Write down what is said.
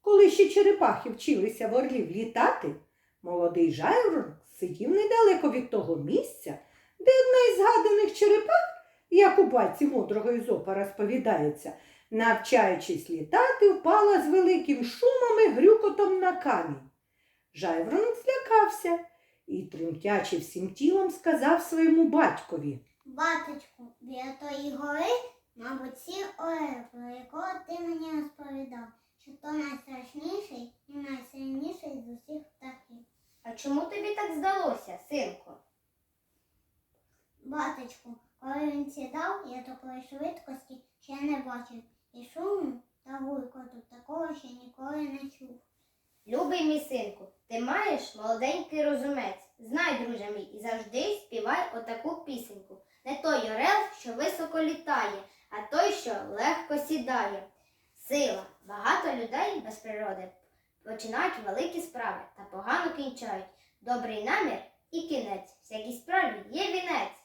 коли ще черепахи вчилися в орлів літати, молодий жайворонок сидів недалеко від того місця, де одна із згаданих черепах, як у батьці мудрого Ізопа розповідається, навчаючись літати, впала з великим шумом і грюкотом на камінь. Жайворонок злякався і, тремтячи всім тілом, сказав своєму батькові. Батечку, біля тої гори, мабуть, сір Орел, найстрашніший і найсильніший з усіх птахів. А чому тобі так здалося, синку? Батечку, коли він сідав, я такої швидкості ще не бачив, і шуму та гуркоту такого ще ніколи не чув. Любий мій синку, ти маєш молоденький розумець. Знай, друже мій, і завжди співай отаку пісеньку. Не той орел, що високо літає, а той, що легко сідає. Сила, багато людей без природи починають великі справи та погано кінчають. Добрий намір і кінець. Всякій справі є вінець.